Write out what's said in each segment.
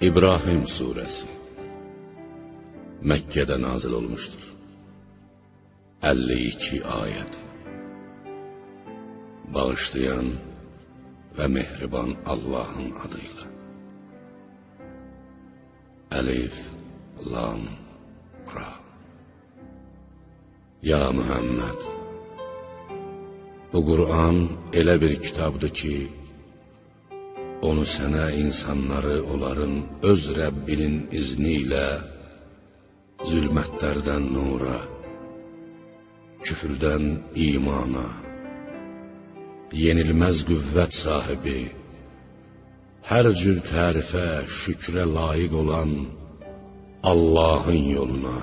İbrahim Suresi Məkkədə nazil olmuşdur. 52 ayəd. Bağışlayan və mehriban Allahın adıyla. Əlif, Lam, Ra. Ya Muhammed, bu Qur'an elə bir kitabdır ki, onu sənə insanları onların öz Rəbbinin izni ilə zülmətlərdən nura, küfürdən imana, yenilməz qüvvət sahibi, hər cür tərifə, şükrə layiq olan Allahın yoluna,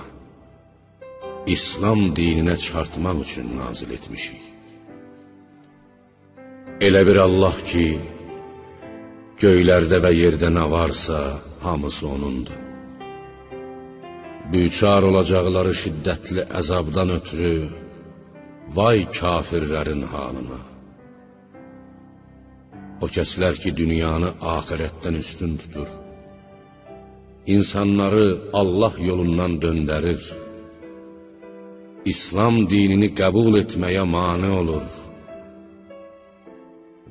İslam dininə çartmaq üçün nazil etmişik. Elə bir Allah ki, Göylərdə və yerdə nə varsa, hamısı O'nundur. Büçar olacaqları şiddətli əzabdan ötürü, vay kafirlərin halına. O kəslər ki, dünyanı ahirətdən üstün tutur, insanları Allah yolundan döndərir, İslam dinini qəbul etməyə mane olur,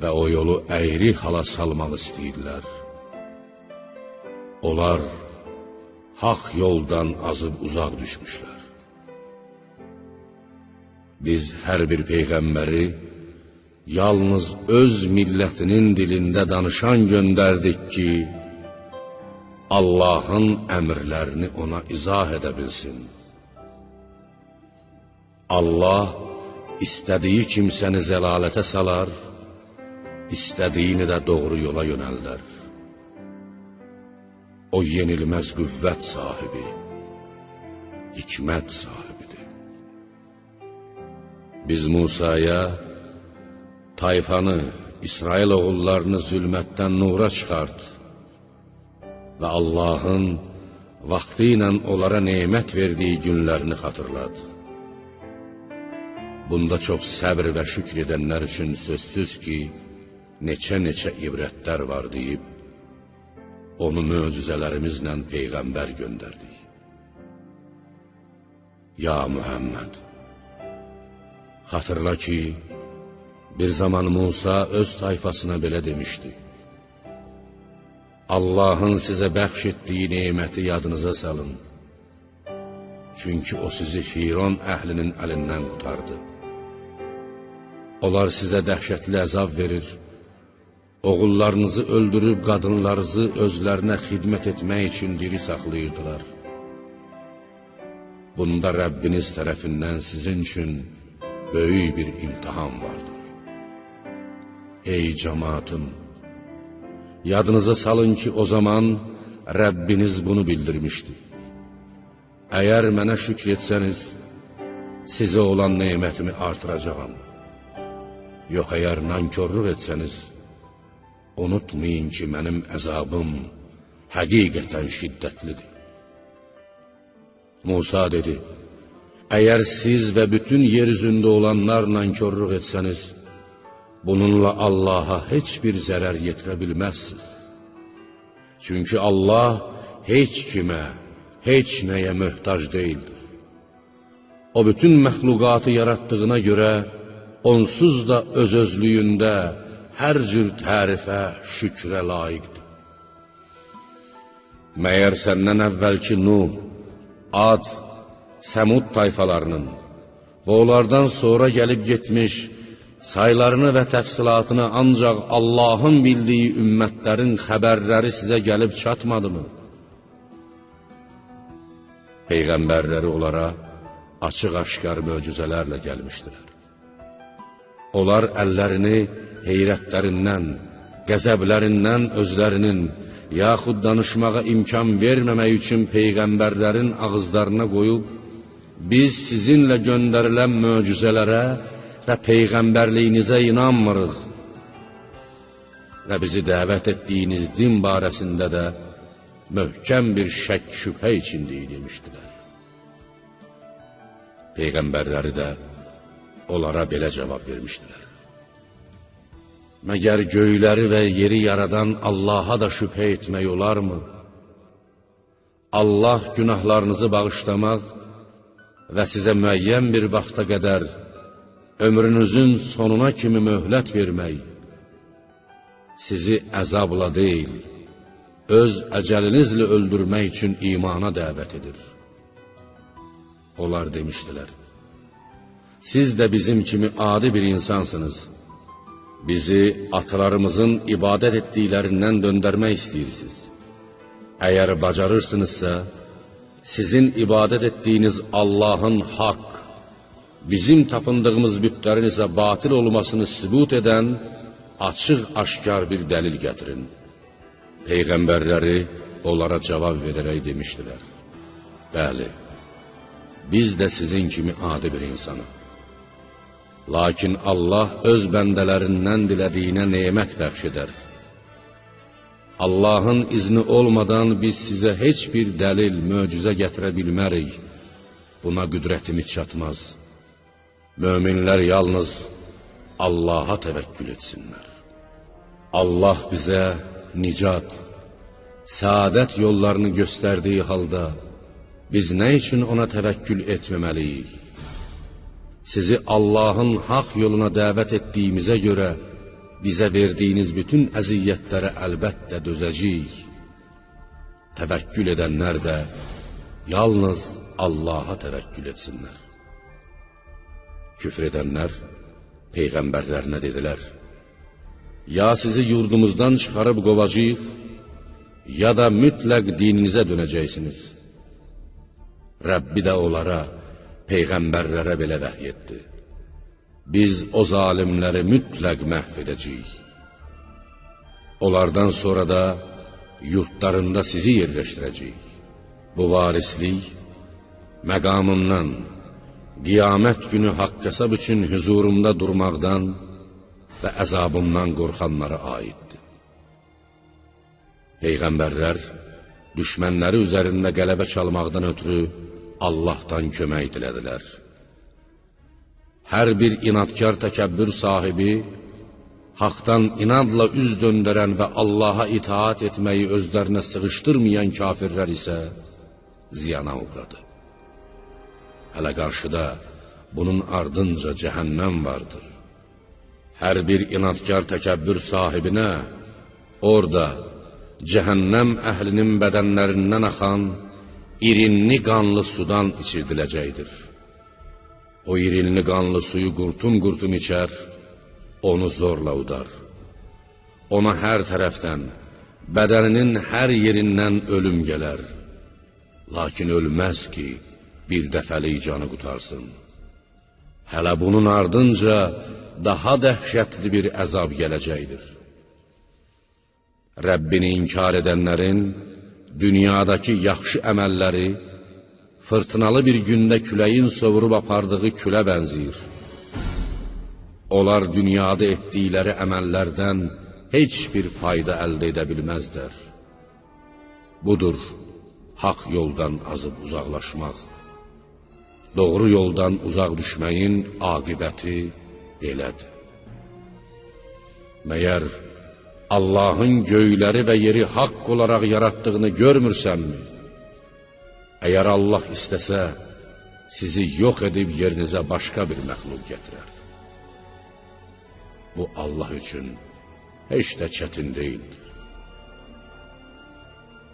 və o yolu əyri hala salmaq istəyirlər. Onlar haq yoldan azıb uzaq düşmüşlər. Biz hər bir peyğəmbəri yalnız öz millətinin dilində danışan göndərdik ki, Allahın əmrlərini ona izah edə bilsin. Allah istədiyi kimsəni zəlalətə salar, istədiyini də doğru yola yönəldər. O yenilməz qüvvət sahibi, hikmət sahibidir. Biz Musaya tayfanı, İsrail oğullarını zülmətdən nura çıxart və Allahın vaxtı ilə onlara nemət verdiyi günlərini xatırlad. Bunda çox səbr və şükr edənlər üçün sözsüz ki, neçə-neçə ibrətlər var deyib, onu möcüzələrimizlə Peyğəmbər göndərdik. Ya Mühəmməd, xatırla ki, bir zaman Musa öz tayfasına belə demişdi. Allahın sizə bəxş etdiyi neyməti yadınıza salın. Çünki o sizi Firon əhlinin əlindən qutardı. Onlar sizə dəhşətli əzab verir, Oğullarınızı öldürüb qadınlarınızı özlərinə xidmət etmək üçün diri saxlayırdılar. Bunda Rəbbiniz tərəfindən sizin üçün böyük bir imtihan vardır. Ey cəmaatım! Yadınıza salın ki, o zaman Rəbbiniz bunu bildirmişdi. Əgər mənə şükr etsəniz, sizə olan neymətimi artıracağam. Yox, əgər nankörlük etsəniz, Unutmayın ki, mənim əzabım həqiqətən şiddətlidir. Musa dedi, əgər siz və bütün yer üzündə olanlar nankörlük etsəniz, bununla Allaha heç bir zərər yetirə bilməzsiniz. Çünki Allah heç kimə, heç nəyə möhtac deyildir. O bütün məxluqatı yaratdığına görə, onsuz da öz-özlüyündə, hər cür tərifə, şükrə layiqdir. Məyər səndən əvvəlki Nuh, Ad, Səmud tayfalarının və onlardan sonra gəlib getmiş, saylarını və təfsilatını ancaq Allahın bildiyi ümmətlərin xəbərləri sizə gəlib çatmadımı? Peyğəmbərləri onlara açıq-aşkar möcüzələrlə gəlmişdilər. Onlar əllərini heyrətlərindən, qəzəblərindən özlərinin, yaxud danışmağa imkan verməmək üçün peyğəmbərlərin ağızlarına qoyub, biz sizinlə göndərilən möcüzələrə və peyğəmbərliyinizə inanmırıq və bizi dəvət etdiyiniz din barəsində də möhkəm bir şək şübhə içindəyik demişdilər. Peyğəmbərləri də onlara belə cavab vermişdilər. Məgər göyləri və yeri yaradan Allaha da şübhə etmək olarmı? Allah günahlarınızı bağışlamaq və sizə müəyyən bir vaxta qədər ömrünüzün sonuna kimi möhlət vermək, sizi əzabla deyil, öz əcəlinizlə öldürmək üçün imana dəvət edir. Onlar demişdilər, siz də bizim kimi adi bir insansınız, bizi atalarımızın ibadət etdiklərindən döndərmək istəyirsiniz. Əgər bacarırsınızsa, sizin ibadət etdiyiniz Allahın haqq, bizim tapındığımız bütlərin isə batil olmasını sübut edən açıq-aşkar bir dəlil gətirin. Peyğəmbərləri onlara cavab verərək demişdilər. Bəli, biz də sizin kimi adi bir insanıq. Lakin Allah öz bəndələrindən dilədiyinə nemət bəxş edər. Allahın izni olmadan biz sizə heç bir dəlil, möcüzə gətirə bilmərik. Buna qüdrətimiz çatmaz. Möminlər yalnız Allaha təvəkkül etsinlər. Allah bizə nicat, saadət yollarını göstərdiyi halda biz nə üçün ona təvəkkül etməməliyik? Sizi Allahın haq yoluna dəvət etdiyimizə görə bizə verdiyiniz bütün əziyyətlərə əlbəttə dözəcəyik. Təvəkkül edənlər də yalnız Allaha təvəkkül etsinlər. Küfr edənlər Peyğəmbərlərinə dedilər, Ya sizi yurdumuzdan çıxarıb qovacaq, ya da mütləq dininizə dönəcəksiniz. Rəbbi də onlara, Peyğəmbərlərə belə vəhy etdi biz o zalimləri mütləq məhv edəcəyik. Onlardan sonra da yurtlarında sizi yerləşdirəcəyik. Bu varislik məqamından, qiyamət günü haqq hesab üçün hüzurumda durmaqdan və əzabımdan qorxanlara aiddir. Peyğəmbərlər düşmənləri üzərində qələbə çalmaqdan ötürü Allahdan kömək dilədilər. Hər bir inadkar təkəbbür sahibi, haqdan inadla üz döndərən və Allaha itaat etməyi özlərinə sığışdırmayan kafirlər isə ziyana uğradı. Hələ qarşıda bunun ardınca cəhənnəm vardır. Hər bir inadkar təkəbbür sahibinə orada cəhənnəm əhlinin bədənlərindən axan irinli qanlı sudan içirdiləcəkdir. O irinli qanlı suyu qurtum-qurtum içər, onu zorla udar. Ona hər tərəfdən, bədəninin hər yerindən ölüm gələr. Lakin ölməz ki, bir dəfəlik canı qutarsın. Hələ bunun ardınca daha dəhşətli bir əzab gələcəkdir. Rəbbini inkar edənlərin dünyadakı yaxşı əməlləri, fırtınalı bir gündə küləyin sovurub apardığı külə bənziyir. Onlar dünyada etdikləri əməllərdən heç bir fayda əldə edə bilməzlər. Budur, haq yoldan azıb uzaqlaşmaq. Doğru yoldan uzaq düşməyin aqibəti belədir. Məyər Allahın göyləri və yeri haqq olaraq yaratdığını görmürsənmi? Əgər Allah istəsə, sizi yox edib yerinizə başqa bir məxluq gətirər. Bu Allah üçün heç də çətin deyildir.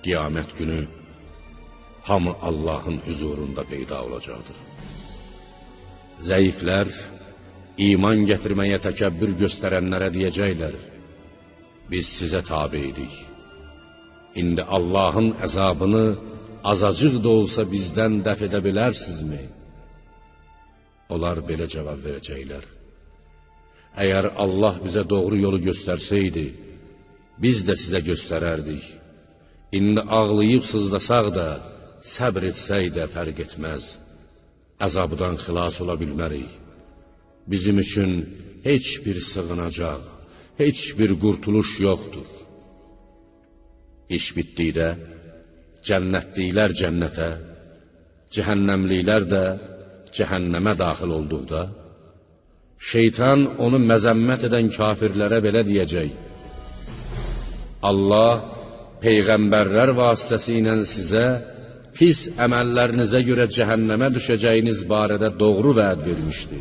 Qiyamət günü hamı Allahın hüzurunda peyda olacaqdır. Zəiflər, iman gətirməyə təkəbbür göstərənlərə deyəcəklər, biz sizə tabi idik. İndi Allahın əzabını azacıq da olsa bizdən dəf edə bilərsinizmi? Onlar belə cavab verəcəklər. Əgər Allah bizə doğru yolu göstərsəydi, biz də sizə göstərərdik. İndi ağlayıb sızlasaq da, səbr etsək də fərq etməz. Əzabdan xilas ola bilmərik. Bizim üçün heç bir sığınacaq, heç bir qurtuluş yoxdur. İş bitdikdə, cənnətliklər cənnətə, cəhənnəmliklər də cəhənnəmə daxil olduqda, şeytan onu məzəmmət edən kafirlərə belə deyəcək, Allah Peyğəmbərlər vasitəsi ilə sizə pis əməllərinizə görə cəhənnəmə düşəcəyiniz barədə doğru vəd vermişdi.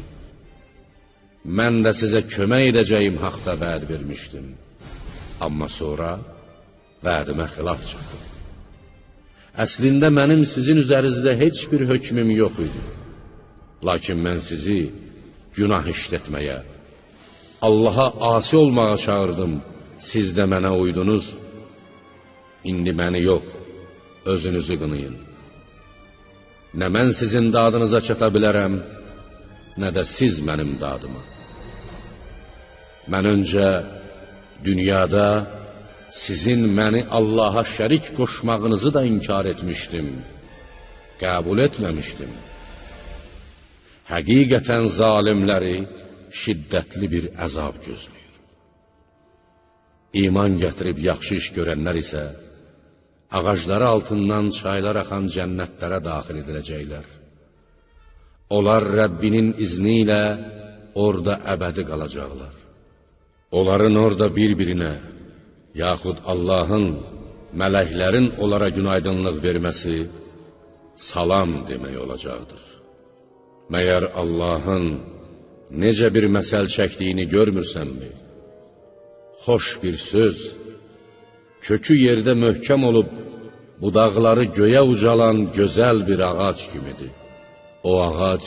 Mən də sizə kömək edəcəyim haqda vəd vermişdim. Amma sonra vədimə xilaf çıxdım. Əslində mənim sizin üzərinizdə heç bir hökmüm yox idi. Lakin mən sizi günah işlətməyə, Allaha asi olmağa çağırdım, siz də mənə uydunuz. İndi məni yox, özünüzü qınayın. Nə mən sizin dadınıza çata bilərəm, nə də siz mənim dadıma. Mən öncə dünyada sizin məni Allaha şərik qoşmağınızı da inkar etmişdim, qəbul etməmişdim. Həqiqətən zalimləri şiddətli bir əzab gözləyir. İman gətirib yaxşı iş görənlər isə, ağacları altından çaylar axan cənnətlərə daxil ediləcəklər. Onlar Rəbbinin izni ilə orada əbədi qalacaqlar. Onların orada bir-birinə, yaxud Allahın, mələklərin onlara günaydınlıq verməsi salam demək olacaqdır. Məyər Allahın necə bir məsəl çəkdiyini görmürsənmi? Xoş bir söz, kökü yerdə möhkəm olub, budaqları göyə ucalan gözəl bir ağac kimidir. O ağac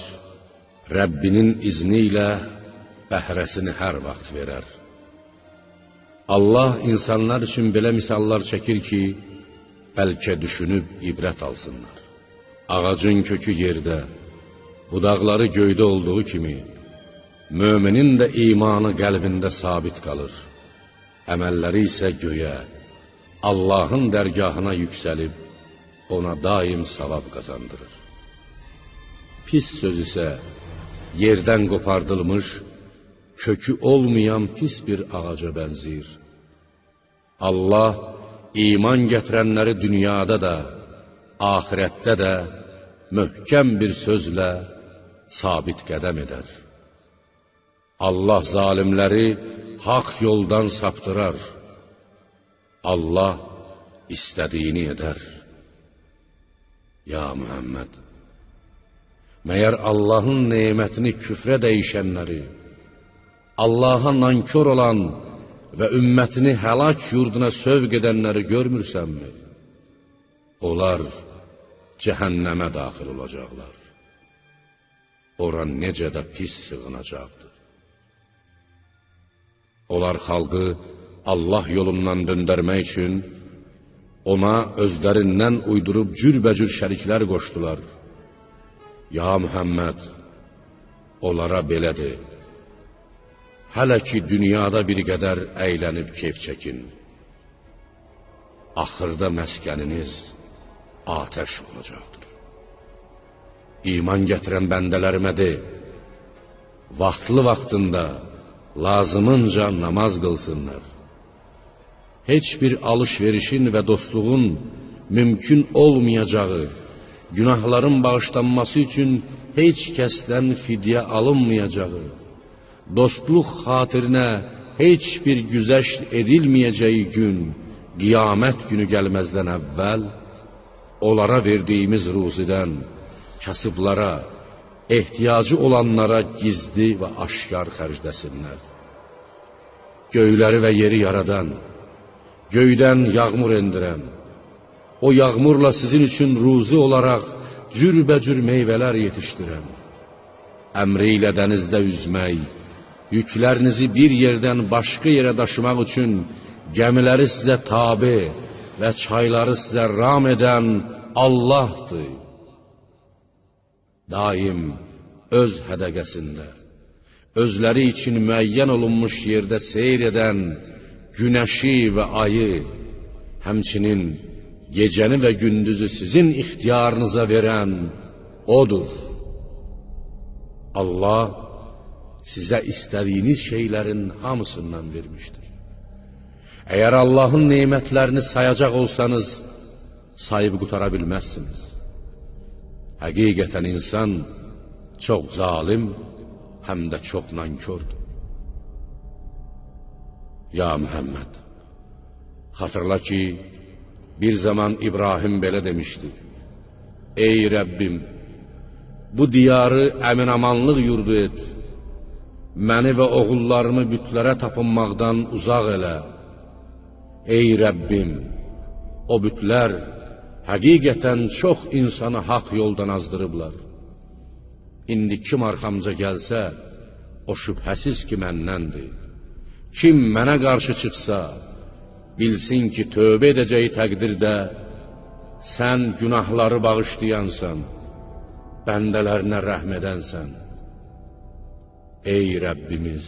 Rəbbinin izni ilə bəhrəsini hər vaxt verər. Allah insanlar üçün belə misallar çəkir ki, bəlkə düşünüb ibrət alsınlar. Ağacın kökü yerdə, budaqları göydə olduğu kimi, müminin də imanı qəlbində sabit qalır. Əməlləri isə göyə, Allahın dərgahına yüksəlib, ona daim savab qazandırır. Pis söz isə yerdən qopardılmış, kökü olmayan pis bir ağaca bənzir. Allah iman gətirənləri dünyada da, ahirətdə də möhkəm bir sözlə sabit qədəm edər. Allah zalimləri haqq yoldan saptırar. Allah istədiyini edər. Ya Mühəmməd, məyər Allahın neymətini küfrə dəyişənləri, Allaha nankör olan və ümmətini həlak yurduna sövq edənləri görmürsənmi? Onlar cəhənnəmə daxil olacaqlar. Ora necə də pis sığınacaqdır. Onlar xalqı Allah yolundan döndərmək üçün ona özlərindən uydurub cürbəcür şəriklər qoşdular. Ya Mühəmməd, onlara belə de, hələ ki dünyada bir qədər əylənib keyf çəkin. Axırda məskəniniz atəş olacaqdır. İman gətirən bəndələrimə de, vaxtlı vaxtında, lazımınca namaz qılsınlar heç bir alış-verişin və dostluğun mümkün olmayacağı, günahların bağışlanması üçün heç kəsdən fidyə alınmayacağı, dostluq xatirinə heç bir güzəşt edilməyəcəyi gün, qiyamət günü gəlməzdən əvvəl, onlara verdiyimiz ruzidən, kasıblara, ehtiyacı olanlara gizli və aşkar xərcləsinlər. Göyləri və yeri yaradan, göydən yağmur endirən, o yağmurla sizin üçün ruzi olaraq cürbəcür meyvələr yetişdirən, əmri ilə dənizdə üzmək, yüklərinizi bir yerdən başqa yerə daşımaq üçün gəmiləri sizə tabi və çayları sizə ram edən Allahdır. Daim öz hədəqəsində, özləri üçün müəyyən olunmuş yerdə seyr edən, günəşi və ayı, həmçinin gecəni və gündüzü sizin ixtiyarınıza verən O'dur. Allah sizə istədiyiniz şeylərin hamısından vermişdir. Əgər Allahın neymətlərini sayacaq olsanız, sayıb qutara bilməzsiniz. Həqiqətən insan çox zalim, həm də çox nankördür. Ya Mühəmməd, xatırla ki, bir zaman İbrahim belə demişdi, Ey Rəbbim, bu diyarı əminamanlıq yurdu et. Məni və oğullarımı bütlərə tapınmaqdan uzaq elə. Ey Rəbbim, o bütlər həqiqətən çox insanı haqq yoldan azdırıblar. İndi kim arxamca gəlsə, o şübhəsiz ki, məndəndir. Kim mənə qarşı çıxsa, bilsin ki, tövbə edəcəyi təqdirdə, sən günahları bağışlayansan, bəndələrinə rəhm edənsən. Ey Rəbbimiz,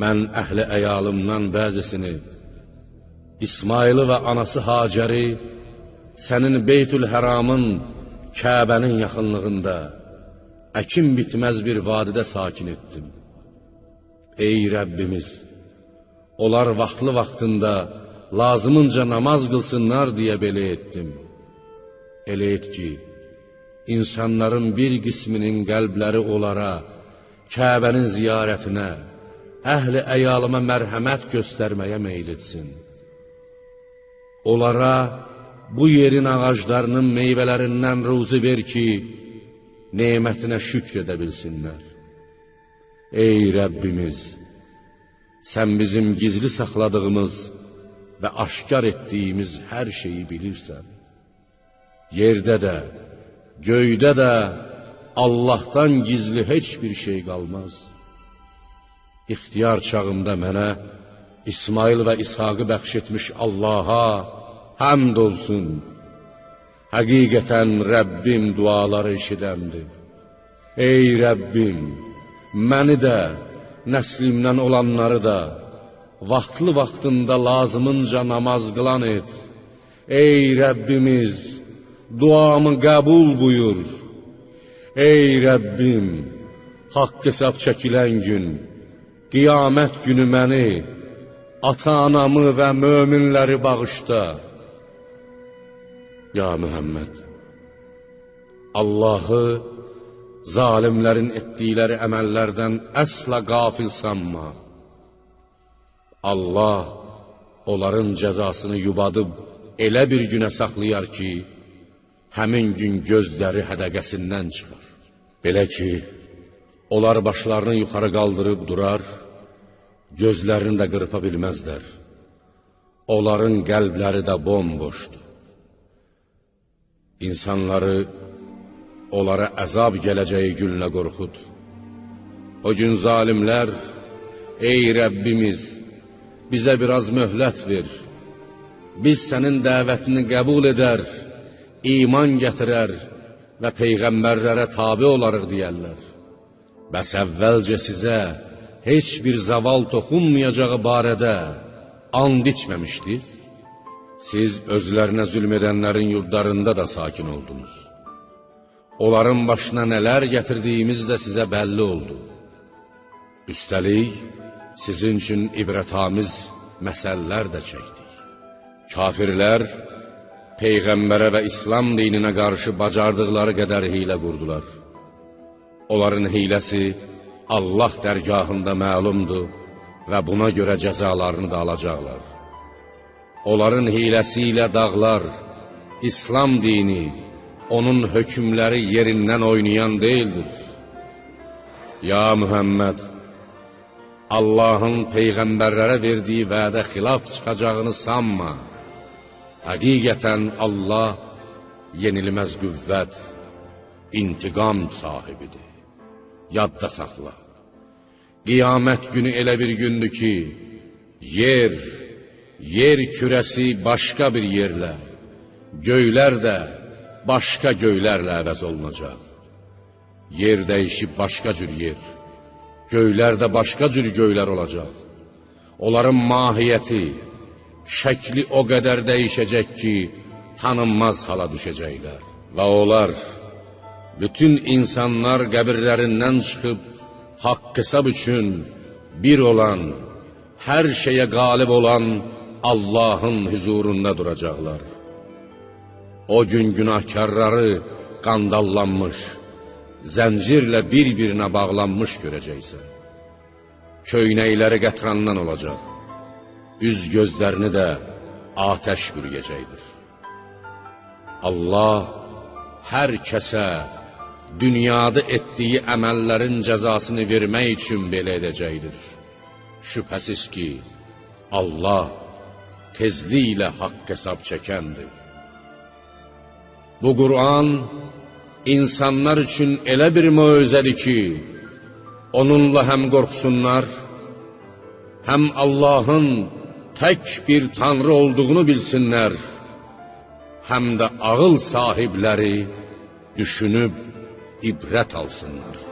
mən əhli əyalımdan bəzisini, İsmailı və anası Hacəri sənin Beytül Həramın Kəbənin yaxınlığında əkin bitməz bir vadidə sakin etdim. Ey Rəbbimiz, onlar vaxtlı vaxtında lazımınca namaz qılsınlar deyə belə etdim. Elə et ki, insanların bir qisminin qəlbləri onlara, Kəbənin ziyarətinə, əhli əyalıma mərhəmət göstərməyə meyl etsin. Onlara bu yerin ağaclarının meyvələrindən ruzi ver ki, nemətinə şükr edə bilsinlər. Ey Rəbbimiz, sən bizim gizli saxladığımız və aşkar etdiyimiz hər şeyi bilirsən. Yerdə də, göydə də Allahdan gizli heç bir şey qalmaz. İxtiyar çağımda mənə İsmail və İshaqı bəxş etmiş Allaha həmd olsun. Həqiqətən Rəbbim duaları eşidəndir. Ey Rəbbim, məni də, nəslimdən olanları da, vaxtlı vaxtında lazımınca namaz qılan et. Ey Rəbbimiz, duamı qəbul buyur. Ey Rəbbim, haqq hesab çəkilən gün, qiyamət günü məni, ata-anamı və möminləri bağışda. Ya Mühəmməd, Allahı zalimlərin etdikləri əməllərdən əsla qafil sanma. Allah onların cəzasını yubadıb elə bir günə saxlayar ki, həmin gün gözləri hədəqəsindən çıxar. Belə ki, onlar başlarını yuxarı qaldırıb durar, gözlərini də qırpa bilməzlər. Onların qəlbləri də bomboşdur. İnsanları onlara əzab gələcəyi günlə qorxud. O gün zalimlər, ey Rəbbimiz, bizə biraz möhlət ver. Biz sənin dəvətini qəbul edər, iman gətirər və peyğəmbərlərə tabi olarıq deyərlər. Bəs əvvəlcə sizə heç bir zaval toxunmayacağı barədə and içməmişdiniz? Siz özlərinə zülm edənlərin yurdlarında da sakin oldunuz. Onların başına nələr gətirdiyimiz də sizə bəlli oldu. Üstəlik, sizin üçün ibrətamiz məsələlər də çəkdik. Kafirlər, Peyğəmbərə və İslam dininə qarşı bacardıqları qədər hilə qurdular. Onların hiləsi Allah dərgahında məlumdur və buna görə cəzalarını da alacaqlar. Onların hiləsi ilə dağlar, İslam dini, onun hökmləri yerindən oynayan deyildir. Ya Mühəmməd, Allahın peyğəmbərlərə verdiyi vədə xilaf çıxacağını sanma. Həqiqətən Allah yenilməz qüvvət, intiqam sahibidir. Yadda saxla. Qiyamət günü elə bir gündür ki, yer, yer kürəsi başqa bir yerlə, göylər də başqa göylərlə əvəz olunacaq. Yer dəyişib başqa cür yer, göylər də başqa cür göylər olacaq. Onların mahiyyəti, şəkli o qədər dəyişəcək ki, tanınmaz hala düşəcəklər. Və onlar, bütün insanlar qəbirlərindən çıxıb, haqq hesab üçün bir olan, hər şeyə qalib olan Allahın huzurunda duracaqlar. O gün günahkarları qandallanmış, zəncirlə bir-birinə bağlanmış görəcəksən. Köynəkləri qətrandan olacaq, üz gözlərini də atəş bürüyəcəkdir. Allah hər kəsə dünyada etdiyi əməllərin cəzasını vermək üçün belə edəcəkdir. Şübhəsiz ki, Allah tezliklə haqq hesab çəkəndir. Bu Qur'an insanlar üçün elə bir möcüzədir ki, onunla həm qorxsunlar, həm Allahın tək bir tanrı olduğunu bilsinlər, həm də ağıl sahibləri düşünüb ibrət alsınlar.